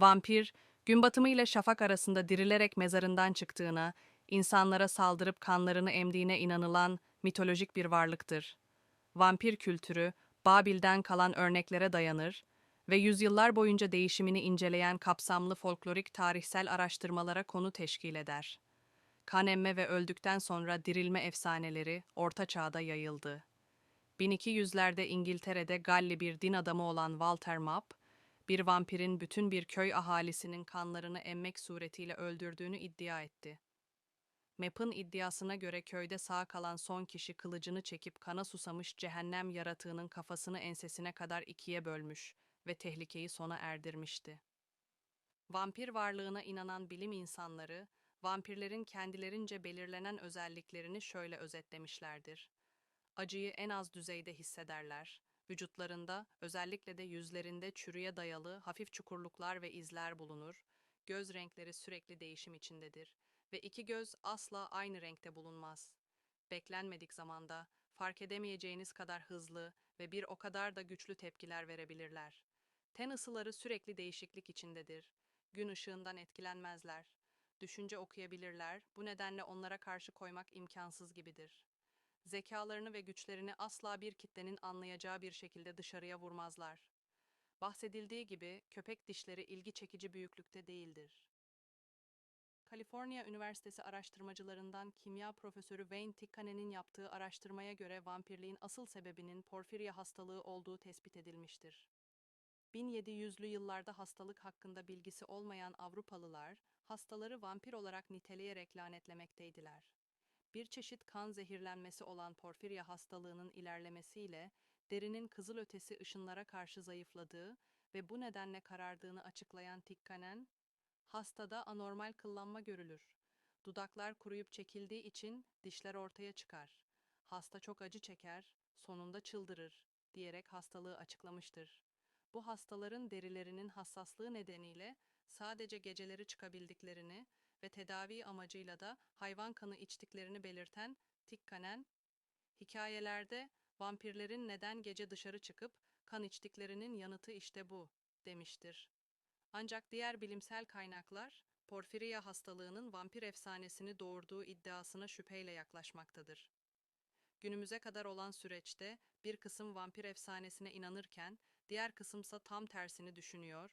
Vampir, gün batımı ile şafak arasında dirilerek mezarından çıktığına, insanlara saldırıp kanlarını emdiğine inanılan mitolojik bir varlıktır. Vampir kültürü, Babil'den kalan örneklere dayanır ve yüzyıllar boyunca değişimini inceleyen kapsamlı folklorik tarihsel araştırmalara konu teşkil eder. Kan emme ve öldükten sonra dirilme efsaneleri Orta Çağ'da yayıldı. 1200'lerde İngiltere'de Galli bir din adamı olan Walter Map, bir vampirin bütün bir köy ahalisinin kanlarını emmek suretiyle öldürdüğünü iddia etti. Map'ın iddiasına göre köyde sağ kalan son kişi kılıcını çekip kana susamış cehennem yaratığının kafasını ensesine kadar ikiye bölmüş ve tehlikeyi sona erdirmişti. Vampir varlığına inanan bilim insanları, vampirlerin kendilerince belirlenen özelliklerini şöyle özetlemişlerdir. Acıyı en az düzeyde hissederler. Vücutlarında, özellikle de yüzlerinde çürüye dayalı hafif çukurluklar ve izler bulunur. Göz renkleri sürekli değişim içindedir ve iki göz asla aynı renkte bulunmaz. Beklenmedik zamanda fark edemeyeceğiniz kadar hızlı ve bir o kadar da güçlü tepkiler verebilirler. Ten ısıları sürekli değişiklik içindedir. Gün ışığından etkilenmezler. Düşünce okuyabilirler, bu nedenle onlara karşı koymak imkansız gibidir. Zekalarını ve güçlerini asla bir kitlenin anlayacağı bir şekilde dışarıya vurmazlar. Bahsedildiği gibi köpek dişleri ilgi çekici büyüklükte değildir. Kaliforniya Üniversitesi araştırmacılarından kimya profesörü Wayne Tikkanen'in yaptığı araştırmaya göre vampirliğin asıl sebebinin porfirya hastalığı olduğu tespit edilmiştir. 1700'lü yıllarda hastalık hakkında bilgisi olmayan Avrupalılar, hastaları vampir olarak niteleyerek lanetlemekteydiler. Bir çeşit kan zehirlenmesi olan porfirya hastalığının ilerlemesiyle derinin kızılötesi ışınlara karşı zayıfladığı ve bu nedenle karardığını açıklayan Tikkanen, hastada anormal kıllanma görülür. Dudaklar kuruyup çekildiği için dişler ortaya çıkar. Hasta çok acı çeker, sonunda çıldırır diyerek hastalığı açıklamıştır. Bu hastaların derilerinin hassaslığı nedeniyle sadece geceleri çıkabildiklerini ve tedavi amacıyla da hayvan kanı içtiklerini belirten Tikkanen, hikayelerde vampirlerin neden gece dışarı çıkıp kan içtiklerinin yanıtı işte bu demiştir. Ancak diğer bilimsel kaynaklar porfiriya hastalığının vampir efsanesini doğurduğu iddiasına şüpheyle yaklaşmaktadır. Günümüze kadar olan süreçte bir kısım vampir efsanesine inanırken diğer kısımsa tam tersini düşünüyor